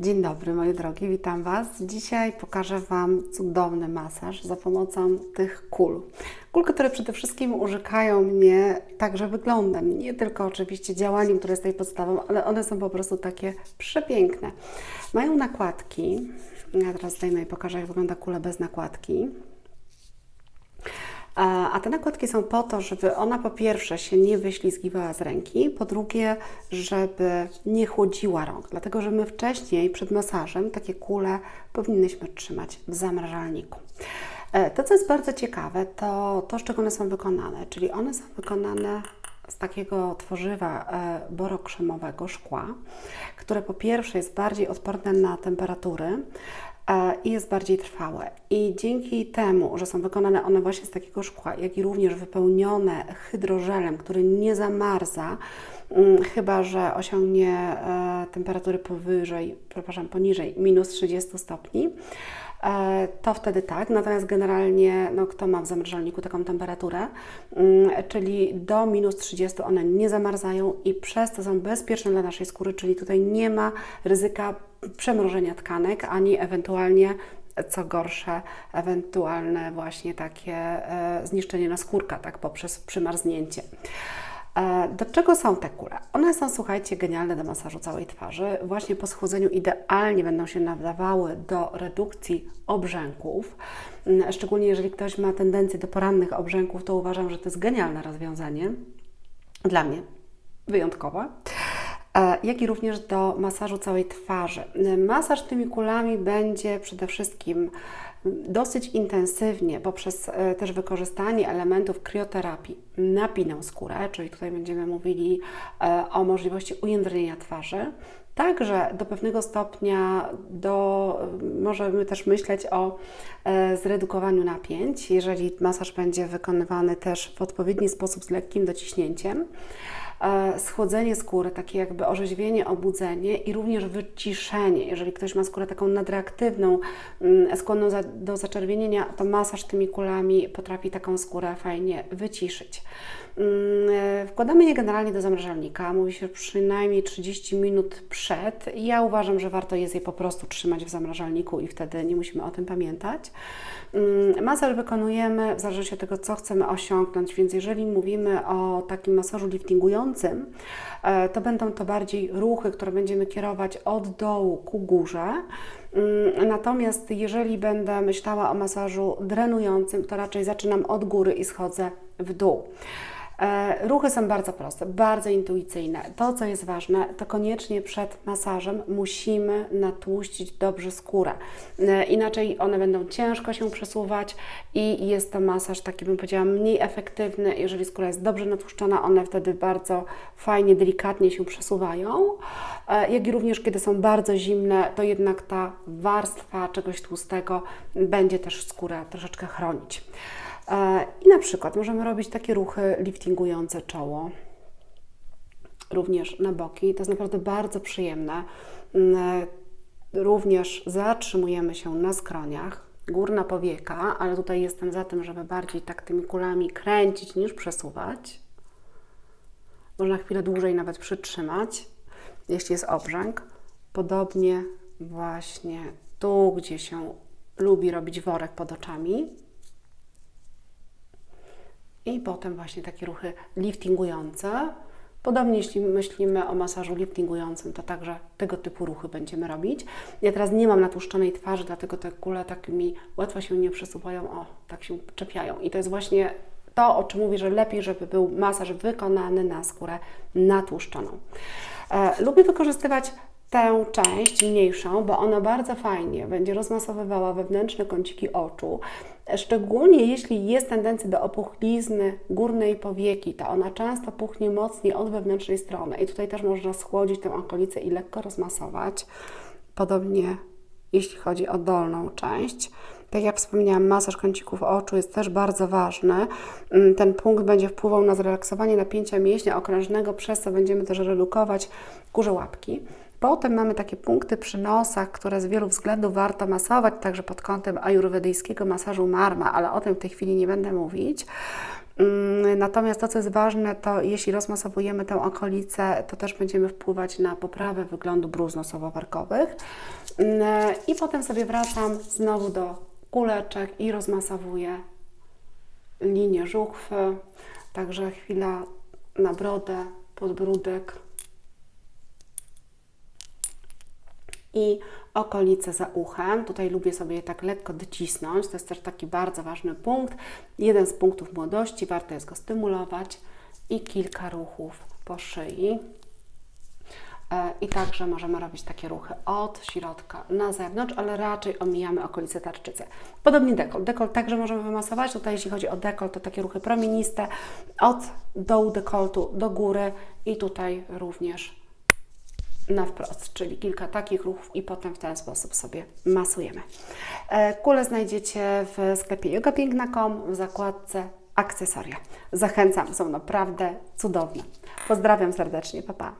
Dzień dobry moi drogi, witam Was. Dzisiaj pokażę Wam cudowny masaż za pomocą tych kul. Kul, które przede wszystkim użykają mnie także wyglądem, nie tylko oczywiście działaniem, które jest tej podstawą, ale one są po prostu takie przepiękne. Mają nakładki, ja teraz zdejmę i pokażę jak wygląda kula bez nakładki. A te nakładki są po to, żeby ona po pierwsze się nie wyślizgiwała z ręki, po drugie, żeby nie chłodziła rąk, dlatego że my wcześniej przed masażem takie kule powinnyśmy trzymać w zamrażalniku. E, To, co jest bardzo ciekawe, to to, z czego one są wykonane, czyli one są wykonane z takiego tworzywa e, borokrzemowego szkła, które po pierwsze jest bardziej odporne na temperatury, i jest bardziej trwałe. I dzięki temu, że są wykonane one właśnie z takiego szkła, jak i również wypełnione hydrożelem, który nie zamarza, mm, chyba że osiągnie e, temperatury powyżej, przepraszam, poniżej minus 30 stopni, e, to wtedy tak. Natomiast generalnie, no, kto ma w zamrażalniku taką temperaturę, mm, czyli do minus 30 one nie zamarzają i przez to są bezpieczne dla naszej skóry, czyli tutaj nie ma ryzyka przemrożenia tkanek, ani ewentualnie co gorsze, ewentualne właśnie takie e, zniszczenie naskórka, tak, poprzez przymarznięcie. E, Do czego są te kule? One są, słuchajcie, genialne do masażu całej twarzy. Właśnie po schłodzeniu idealnie będą się nadawały do redukcji obrzęków. Mm, Szczególnie jeżeli ktoś ma tendencję do porannych obrzęków, to uważam, że to jest genialne rozwiązanie. Dla mnie wyjątkowe. E, Jak i również do masażu całej twarzy. Masaż tymi kulami będzie przede wszystkim dosyć intensywnie poprzez e, też wykorzystanie elementów krioterapii napinał skórę, czyli tutaj będziemy mówili e, o możliwości ujędrnienia twarzy. Także do pewnego stopnia do, możemy też myśleć o e, zredukowaniu napięć, jeżeli masaż będzie wykonywany też w odpowiedni sposób z lekkim dociśnięciem e, schłodzenie skóry, takie jakby orzeźwienie, obudzenie i również wyciszenie. Jeżeli ktoś ma skórę taką nadreaktywną, mm, skłonną do zaczerwienienia, to masaż tymi kulami potrafi taką skórę fajnie wyciszyć. Mm, e, Wkładamy je generalnie do zamrażalnika, mówi się przynajmniej 30 minut przed. Ja uważam, że warto jest je po prostu trzymać w zamrażalniku i wtedy nie musimy o tym pamiętać. Mm, Masaż wykonujemy w zależności od tego, co chcemy osiągnąć, więc jeżeli mówimy o takim masażu liftingującym, e, to będą to bardziej ruchy, które będziemy kierować od dołu ku górze. Mm, Natomiast jeżeli będę myślała o masażu drenującym, to raczej zaczynam od góry i schodzę w dół. E, Ruchy są bardzo proste, bardzo intuicyjne. To, co jest ważne, to koniecznie przed masażem musimy natłuścić dobrze skórę. E, Inaczej one będą ciężko się przesuwać i jest to masaż taki, bym powiedziała, mniej efektywny. Jeżeli skóra jest dobrze natłuszczona, one wtedy bardzo fajnie, delikatnie się przesuwają. E, Jak i również, kiedy są bardzo zimne, to jednak ta warstwa czegoś tłustego będzie też skórę troszeczkę chronić. E, I na przykład możemy robić takie ruchy liftingujące czoło, również na boki. To jest naprawdę bardzo przyjemne. Mm, Również zatrzymujemy się na skroniach, górna powieka, ale tutaj jestem za tym, żeby bardziej tak tymi kulami kręcić niż przesuwać. Można chwilę dłużej nawet przytrzymać, jeśli jest obrzęk. Podobnie właśnie tu, gdzie się lubi robić worek pod oczami. I potem właśnie takie ruchy liftingujące. Podobnie jeśli myślimy o masażu liftingującym, to także tego typu ruchy będziemy robić. Ja teraz nie mam natłuszczonej twarzy, dlatego te kule tak mi łatwo się nie przesuwają, o, tak się czepiają. I to jest właśnie to, o czym mówię, że lepiej, żeby był masaż wykonany na skórę natłuszczoną. E, lubię wykorzystywać tę część mniejszą, bo ona bardzo fajnie będzie rozmasowywała wewnętrzne kąciki oczu. Szczególnie jeśli jest tendencja do opuchlizny górnej powieki, to ona często puchnie mocniej od wewnętrznej strony i tutaj też można schłodzić tę okolicę i lekko rozmasować. Podobnie jeśli chodzi o dolną część. Tak jak wspomniałam, masaż kącików oczu jest też bardzo ważny. Mm, Ten punkt będzie wpływał na zrelaksowanie napięcia mięśnia okrężnego, przez co będziemy też redukować górze łapki. Potem mamy takie punkty przy nosach, które z wielu względów warto masować, także pod kątem ajurwedyjskiego masażu marma, ale o tym w tej chwili nie będę mówić. Mm, Natomiast to, co jest ważne, to jeśli rozmasowujemy tę okolicę, to też będziemy wpływać na poprawę wyglądu bruz nosowo-warkowych. Mm, I potem sobie wracam znowu do kuleczek i rozmasowuję linię żuchwy. Także chwila na brodę, podbródek i okolice za uchem. Tutaj lubię sobie je tak lekko docisnąć. To jest też taki bardzo ważny punkt. Jeden z punktów młodości, warto jest go stymulować i kilka ruchów po szyi. E, I także możemy robić takie ruchy od środka na zewnątrz, ale raczej omijamy okolice tarczycy. Podobnie dekolt. Dekolt także możemy wymasować. Tutaj jeśli chodzi o dekolt, to takie ruchy promieniste od dołu dekoltu do góry i tutaj również na wprost, czyli kilka takich ruchów i potem w ten sposób sobie masujemy. E, Kule znajdziecie w sklepie yogapiękna.com w zakładce akcesoria. Zachęcam, są naprawdę cudowne. Pozdrawiam serdecznie, pa pa.